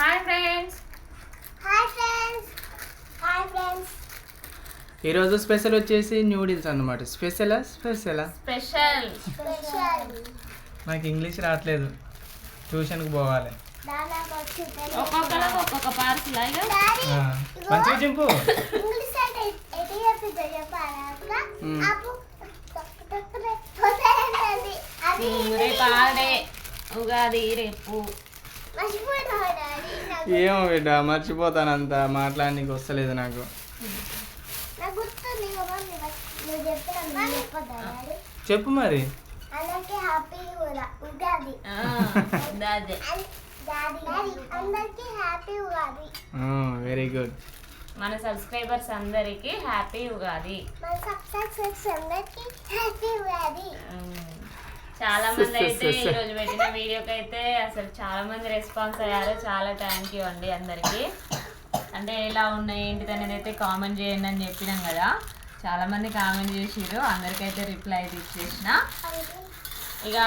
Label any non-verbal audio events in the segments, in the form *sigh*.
Hi friends hi friends hi friends ఈరోజు special వచ్చేసి noodles అన్నమాట. స్పెషలా? స్పెషలా? స్పెషల్ నాకు ఇంగ్లీష్ రావట్లేదు. ట్యూషన్కి పోవాలి. ఒక్కొక్కరికి ఒక్కొక్క పార్సల్ మంచిగా చింపు. రేపు ఆడే ఉగాది రేపు. ఏమో బిడ్డ మర్చిపోతానంత. మాట్లాడడానికి వస్తలేదు నాకు. చెప్పు మరి. అందరికీ హ్యాపీ ఉగాది. ఆ, అదే డాడీ డాడీ అందరికీ హ్యాపీ ఉగాది. వెరీ గుడ్ మన సబ్స్క్రైబర్స్ అందరికి హ్యాపీ ఉగాది. మన సక్సెస్ అందరికీ హ్యాపీ ఉగాది. చాలా *laughs* మంది అయితే ఈ రోజు పెట్టిన వీడియోకి అయితే అసలు చాలా మంది రెస్పాన్స్ అయ్యారు. చాలా థ్యాంక్ యూ అండి అందరికి. అంటే ఎలా ఉన్నాయి ఏంటిది అనేది అయితే కామెంట్ చేయండి అని చెప్పినాం కదా. చాలా మంది కామెంట్ చేసిర్రు. అందరికైతే రిప్లై అయితే ఇచ్చేసిన ఇక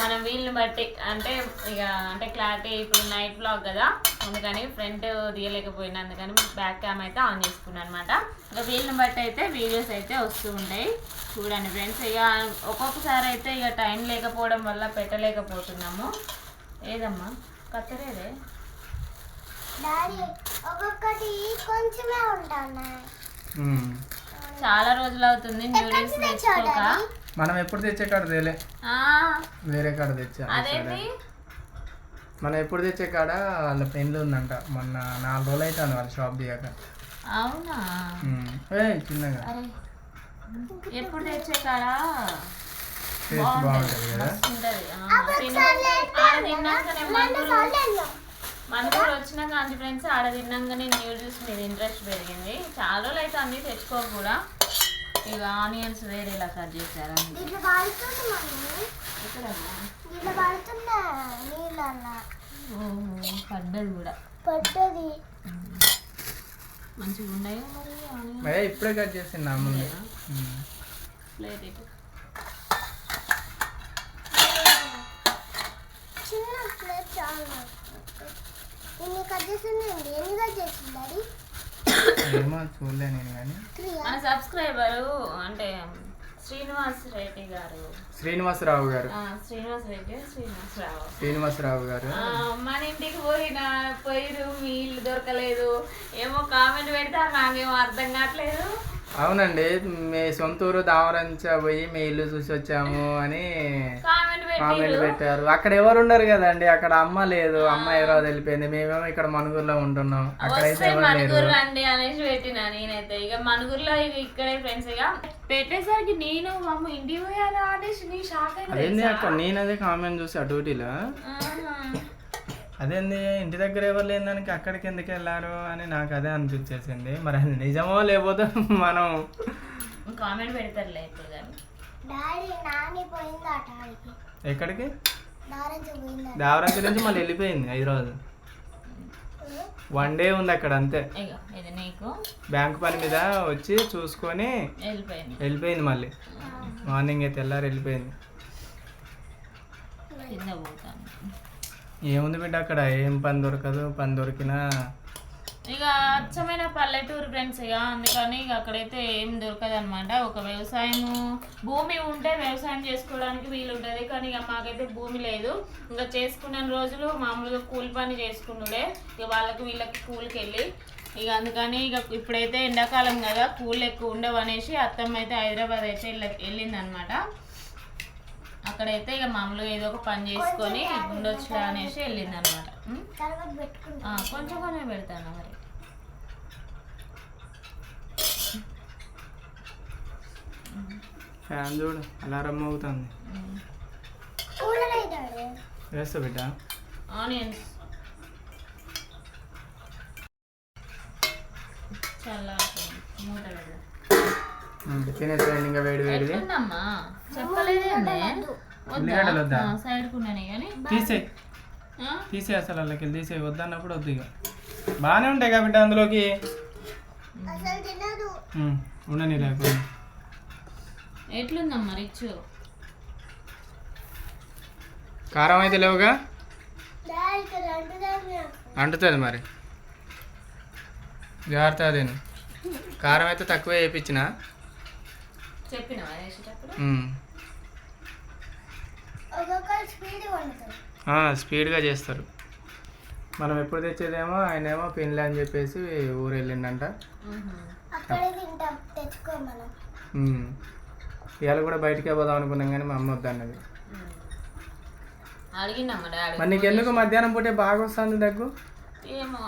మనం వీళ్ళని బట్టి అంటే ఇక అంటే క్లారిటీ ఇప్పుడు నైట్ బ్లాగ్ కదా. అందుకని ఫ్రంట్ తీయలేకపోయినా అందుకని బ్యాక్ క్యామ్ అయితే ఆన్ చేసుకున్నాను అనమాట. ఇక వీళ్ళని బట్టి అయితే వీడియోస్ అయితే వస్తూ ఉంటాయి. చూడండి ఫ్రెండ్స్ ఇక ఒక్కొక్కసారి అయితే ఇక టైం లేకపోవడం వల్ల పెట్టలేకపోతున్నాము. ఏదమ్మా? కత్తరేదే? ఒక్కొక్కటి కొంచెమే. చాలా రోజులు అవుతుంది న్యూడిల్స్ తెచ్చుకోక. మనం ఎప్పుడు తెచ్చే కాడ తేలే. ఆ, వేరే కాడ తెచ్చా? అదేంటి? మనం ఎప్పుడు తెచ్చే కాడ వాళ్ళ పెళ్ళి ఉందంట. మొన్న నాలుగు రోజులు అవుతుంది వాళ్ళ షాప్ దిగాక. అవునా? చిన్నగా ఎప్పుడు తెచ్చే కాడా టేస్ట్ బాగుంటుంది. కదా? ఉంటది. ఆ, తిను. ఆడ తిన్నాకనే మనుగురు మనుగురు వచ్చిన కాంచి ఫ్రెండ్స్ ఆడ తిన్నాకనే న్యూడిల్స్ మీద ఇంట్రెస్ట్ పెరిగింది. చాలా రోజులు అయితే అన్ని తెచ్చుకోక కూడా. ఇక ఆనియన్స్ వేరే ఇలా కట్ చేశారు పడ్డది కూడా. పట్టది మంచిగా ఉన్నాయో మరి? ఇప్పుడే కట్ చేసింది ముందు. ప్లేట్ ఇటు. చిన్న ప్లేట్ చాలా. ఎన్ని కట్ చేసిందండి ఎన్ని కట్ చేసింది డాడీ? ఏమో చూడలే నేను కానీ. మన సబ్స్క్రైబరు అంటే శ్రీనివాస్ రెడ్డి గారు. శ్రీనివాసరావు గారు. ఆ, శ్రీనివాస్ రెడ్డి శ్రీనివాసరావు. శ్రీనివాసరావు గారు. ఆ, మన ఇంటికి పోయిన పోయిరు మీ ఇల్లు దొరకలేదు. ఏమో కామెంట్ పెడతారు నాకేమో అర్థం కావట్లేదు. అవునండి మీ సొంత ఊరు దావరంచ పోయి మీ ఇల్లు చూసి వచ్చాము అని కామెంట్ పెట్టిరు. అక్కడ ఎవరు ఉండరు కదండి? అక్కడ అమ్మ లేదు అమ్మ ఎవరో వెళ్ళిపోయింది మేమేమో ఇక్కడ మనుగురులో ఉంటున్నాం. అక్కడైతే ఎవరు లేరు. అనేసి పెట్టిన నేనైతే. ఇక మనుగురులో ఇక ఇక్కడే ఫ్రెండ్స్ ఇక. పెట్టేసరికి నేను అమ్మ ఇంటికి పోయాను అనేసి నీ షాక్ అయింది అక్కడ నేను అదే కామెంట్ చూసి అటూటిలో అదేంది ఇంటి దగ్గర ఎవరు లేని దానికి అక్కడికి ఎందుకు వెళ్ళారు అని నాకు అదే అనిపించేసింది. మరి అది నిజమో లేకపోతే మనం కామెంట్ పెడతారులే ఇప్పుడు కానీ డాడీ నాని పోయిందట ఆడికి. ఎక్కడికి? పోయిందట. దావరంచ నుంచి మళ్ళీ వెళ్ళిపోయింది హైదరాబాద్. వన్ డే ఉంది అక్కడ అంతే. ఇక ఇది నీకు. బ్యాంక్ పని మీద వచ్చి చూసుకొని వెళ్ళిపోయింది. వెళ్ళిపోయింది మళ్ళీ. మార్నింగ్ అయితే తెల్లారి వెళ్ళిపోయింది. కింద పోతాను. ఏముంది బిడ్డ అక్కడ? ఏం పని దొరకదు పని దొరికినా. ఇక అచ్చమైన పల్లెటూరు ఫ్రెండ్స్ ఇక అందుకని ఇక అక్కడైతే ఏం దొరకదు అనమాట ఒక వ్యవసాయము భూమి ఉంటే వ్యవసాయం చేసుకోవడానికి వీలు ఉంటుంది కానీ ఇక మాకైతే భూమి లేదు. ఇంకా చేసుకున్న రోజులు మామూలుగా కూలి పని చేసుకున్నాడే ఇక వాళ్ళకి వీళ్ళకి కూలికి వెళ్ళి ఇక అందుకని ఇక ఇప్పుడైతే ఎండాకాలం కదా కూల్ ఎక్కువ ఉండవు అనేసి అత్తమ్మ అయితే హైదరాబాద్ అయితే వెళ్ళింది అనమాట అక్కడైతే ఇక మామూలుగా ఏదో ఒక పని చేసుకొని ఉండొచ్చులే అనేసి వెళ్ళింది అనమాట తర్వాత పెట్టుకుంటా. కొంచెం కొంచెం పెడతాను మరి. ఫ్యాన్ చూడు అలారం డాడీ వేస్తా బిడ్డ. ఆనియన్స్. తినేసేయండి ఇంకా వేడి వేడిది చెప్పలేదండి ఉల్లిగడ్డలు వద్దా? కానీ ఆ? తీసే అసలు వాళ్ళకి తీసేయి వద్దన్నప్పుడు వద్దు ఇక బాగానే ఉంటాయి కాబట్టి అందులోకి. అసలు తినదు. ఉమ్, ఉండని లేకుండా ఎట్లుందమ్మా రిచ్? కారం అయితే లేవుగా? అంటుతుంది మరి. జాగ్రత్త కారం అయితే తక్కువ వేయించిన. చెప్పినావా స్పీడ్గా చేస్తారు. మనం ఎప్పుడు తెచ్చేదేమో ఆయన ఏమో పిన్లే అని చెప్పేసి ఊరు వెళ్ళిండంట. ఇవాళ కూడా బయటికే పోదాం అనుకున్నాం కానీ మా అమ్మ వద్దన్నది. మరి నీకు ఎందుకు మధ్యాహ్నం పూటే బాగా వస్తుంది దగ్గు? ఏమో.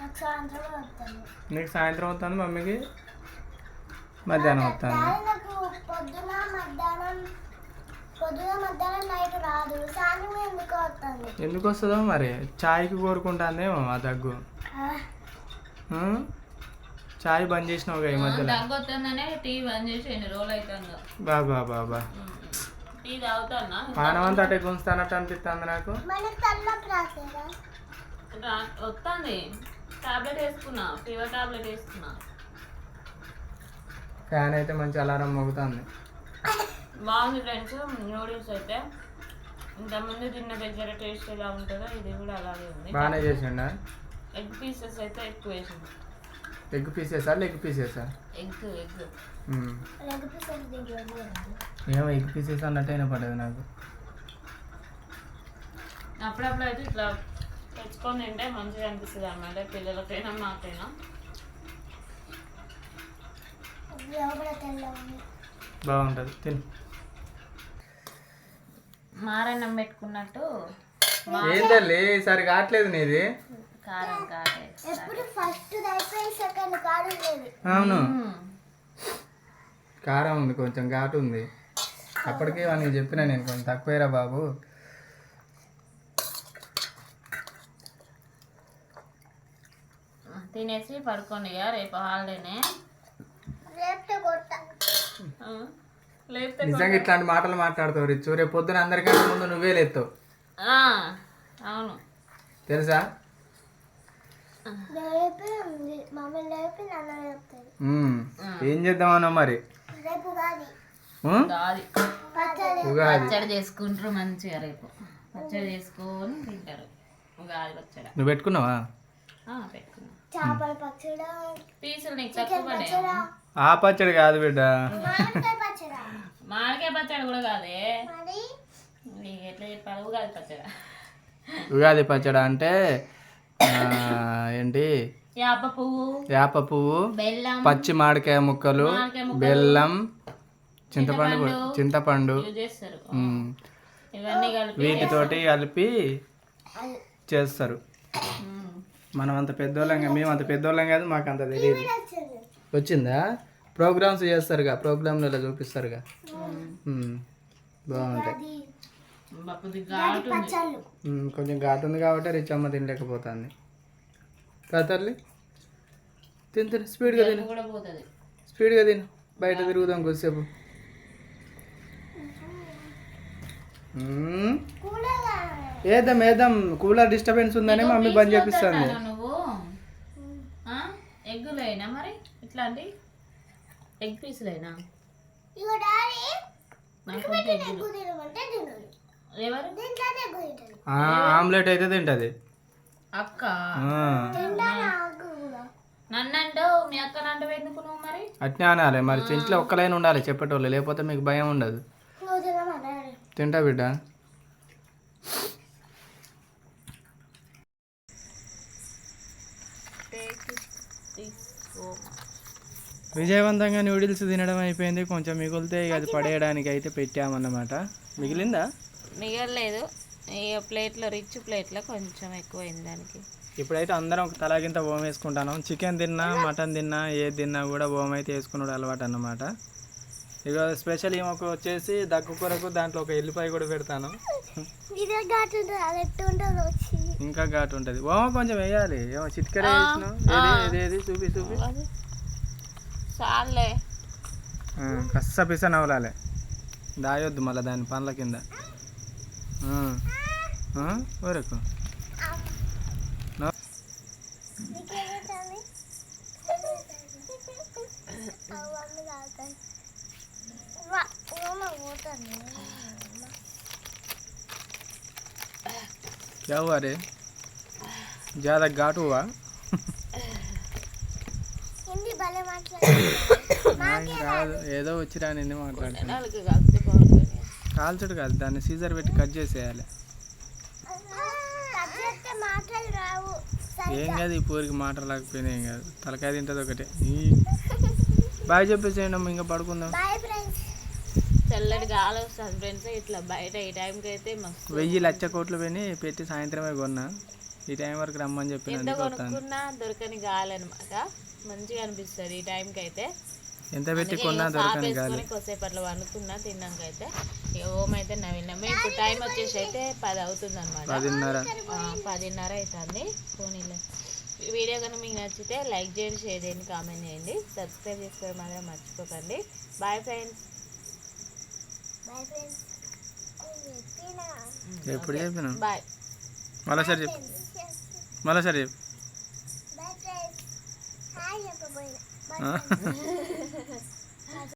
నాకు సాయంత్రం వస్తాను నీకు సాయంత్రం అవుతుంది మమ్మీకి? మధ్యాహ్నం వస్తుంది. ఎందుకు వస్తుంది? ఎందుకు వస్తుందో మరి? చాయ్కి కోరుకుంటాందేమో ఆ. దగ్గు? చాయ్ బంద్ చేసినావు ఈ మధ్యలో? తగ్గొస్తుందనే టీ బంద్ చేసి ఎన్ని రోజులు అవుతుందో బాబా బాబా టీ తాగుతానా? పానం అంతా అటే గుంచుతానట్టు అనిపిస్తుంది నాకు. వస్తుంది టాబ్లెట్ వేసుకున్నా ఫీవర్ టాబ్లెట్ వేసుకున్నా. ఫ్యాన్ అయితే మంచి అలారం మోగుతుంది. *laughs* బాగుంది ఫ్రెండ్స్. నూడిల్స్ అయితే. ఇంతకుముందు తిన్న దగ్గర టేస్ట్ ఎలా ఉంటుందో ఇది కూడా అలాగే ఉంది. బాగానే చేసిండా? ఎగ్ పీసెస్ అయితే ఎక్కువ వేసింది ఎగ్ పీసెసా లెగ్ పీసెసా? Egg egg. ఏమో ఎగ్ పీసెస్ అన్నట్టు అయినా పడదు నాకు. అప్పుడప్పుడు అయితే ఇట్లా తెచ్చుకొని తింటే మంచిగా అనిపిస్తుంది అన్నమాట. పిల్లలకైనా మాకైనా. బాగుంటుంది. తిను. మారన్నం పెట్టుకున్నట్టు ఏంటల్లి? ఈసారి కావట్లేదు నీది? కారం ఫస్ట్ సెకండ్ అవును. కారం ఉంది కొంచెం ఘాటు ఉంది. అప్పటికే వానికి చెప్పిన నేను కొంచెం తక్కువేరా బాబు. తినేసి పడుకోండి ఇక రేపు హాలిడేనే. రేపు కొడతా. నిజంగా ఇట్లాంటి మాటలు మాట్లాడుతావు రిచ్చు రేపు పొద్దున అందరికంటే ముందు నువ్వే లేస్తావు ఆ, అవును. తెలుసా. ఏం చేద్దామన్నా మరి? ఉగాది. చేసుకుంటారు మంచిగా రేపు. పచ్చడి చేసుకొని తింటారు. ఉగాది పచ్చడి. నువ్వు పెట్టుకున్నావా? ఆ పచ్చడి కాదు బిడ్డ. మామిడికాయ పచ్చడి కూడా కాదే. మరి? నీకు ఎట్లా చెప్పాలి? ఉగాది పచ్చడి. ఉగాది పచ్చడి అంటే ఆ, ఏంటి? యాప పువ్వు వేప పువ్వు బెల్లం పచ్చి మామిడికాయ ముక్కలు బెల్లం చింతపండు కూడా- చింతపండు. వీటితోటి కలిపి చేస్తారు. మనం అంత పెద్దోళ్ళం కాదు మేము అంత పెద్దోళ్ళం కాదు మాకు అంత తెలియదు వచ్చింది వచ్చిందా? ప్రోగ్రామ్స్ చేస్తారుగా ప్రోగ్రాంలు ఇలా చూపిస్తారుగా. బాగుంటాయి. కొంచెం ఘాటు ఉంది కాబట్టి రిచ్ అమ్మ తినలేకపోతుంది. కతర్లి తిని తిని స్పీడ్గా తిను. స్పీడ్గా తిను. బయట తిరుగుదాం కొద్దిసేపు. వేద్దాం వేద్దాం కూలర్ డిస్టర్బెన్స్ ఉందని మమ్మీ బంద్ చేపిస్తుంది. ఎగ్గులైనా మరి? ఇట్లాంటి ఎగ్ పీసులైనా ఆమ్లెట్ అయితే తింటది. అక్క? మీ ఎందుకు నువ్వు మరి? అట్నే అనాలి మరి. ఇంట్లో ఒక్కలైనా ఉండాలి చెప్పేటోళ్ళు. లేకపోతే మీకు భయం ఉండదు. తింటా బిడ్డ? విజయవంతంగా నూడిల్స్ తినడం అయిపోయింది. కొంచెం మిగిలితే ఇక అది పడేయడానికి అయితే పెట్టామన్నమాట. మిగిలిందా? మిగలలేదు. ఇక ప్లేట్లో రిచ్ ప్లేట్లో కొంచెం ఎక్కువైంది దానికి. ఇప్పుడైతే అందరం ఒక తలాగింత ఓం వేసుకుంటాను చికెన్ తిన్నా మటన్ తిన్నా ఏది తిన్నా కూడా ఓం అయితే వేసుకున్నాడు అలవాటు అన్నమాట ఇక స్పెషల్ ఈమెకు వచ్చేసి దగ్గు కొరకు దాంట్లో ఒక ఎల్లిపాయ కూడా పెడతాను. ఇంకా ఘాటు ఉంటుంది. ఓమ కొంచెం వేయాలి. ఏమో చిటికెడ చూపి చూపి. చాలే ఆ, కస్స పిస నవలాలి దాయొద్దు మళ్ళీ దాని పండ్ల కింద ఆ. ఆ, వరకు నీకేమవుతుంది అవన్నీ తాగుతాయి వా అమ్మ పోతుంది क्या हुआ रे జాదా ఘాటువా హిందీ భలే మాట్లాడుతున్నారు నాకు *coughs* రాదు. ఏదో వచ్చి రానింది మాట్లాడుతున్నా నాలుగు కాకపోతే బాగుంటుంది. కాల్చుడు కాదు దాన్ని సీజర్ పెట్టి కట్ చేసేయాలి. కట్ చేస్తే మాటలు రావు ఏం కాదు ఈ పూరికి మాట రాకపోయినా ఏం కాదు. తలకాయ తింటుంది ఒకటే. బాయ్ చెప్పేసేయండి అమ్మ ఇంకా పడుకుందాం. చల్లటి గాలి వస్తుంది ఫ్రెండ్స్ ఇట్లా బయట ఈ టైంకి అయితే వెయ్యి లక్ష కోట్లు పోయి పెట్టి సాయంత్రమే కొన్నా. ఈ టైం వరకు రమ్మని కొనుక్కున్నా దొరకని గాలి అనమాట మంచిగా అనిపిస్తుంది ఈ టైంకి అయితే. ఎంత పెట్టి కొన్నా దొరకని కొద్దిసేపు అట్లా వండుకున్నా తిన్నాక అయితే. ఓం అయితే నవ్వినాము ఇప్పుడు టైం వచ్చేసి అయితే పది అవుతుంది అనమాట పదిన్నర పదిన్నర అవుతుంది ఫోన్లో ఈ వీడియో కనుక మీకు నచ్చితే లైక్ చేయండి షేర్ చేయండి కామెంట్ చేయండి. సబ్స్క్రైబ్ చేసుకోవడం మాత్రం మర్చిపోకండి. బాయ్ ఫ్రెండ్స్ బాయ్ ఫ్రెండ్స్ ఎప్పుడు చెప్పిన బాయ్ మళ్ళీ సరే చెప్పు. మళ్ళీ సరే చెప్పు. బాయ్ *laughs*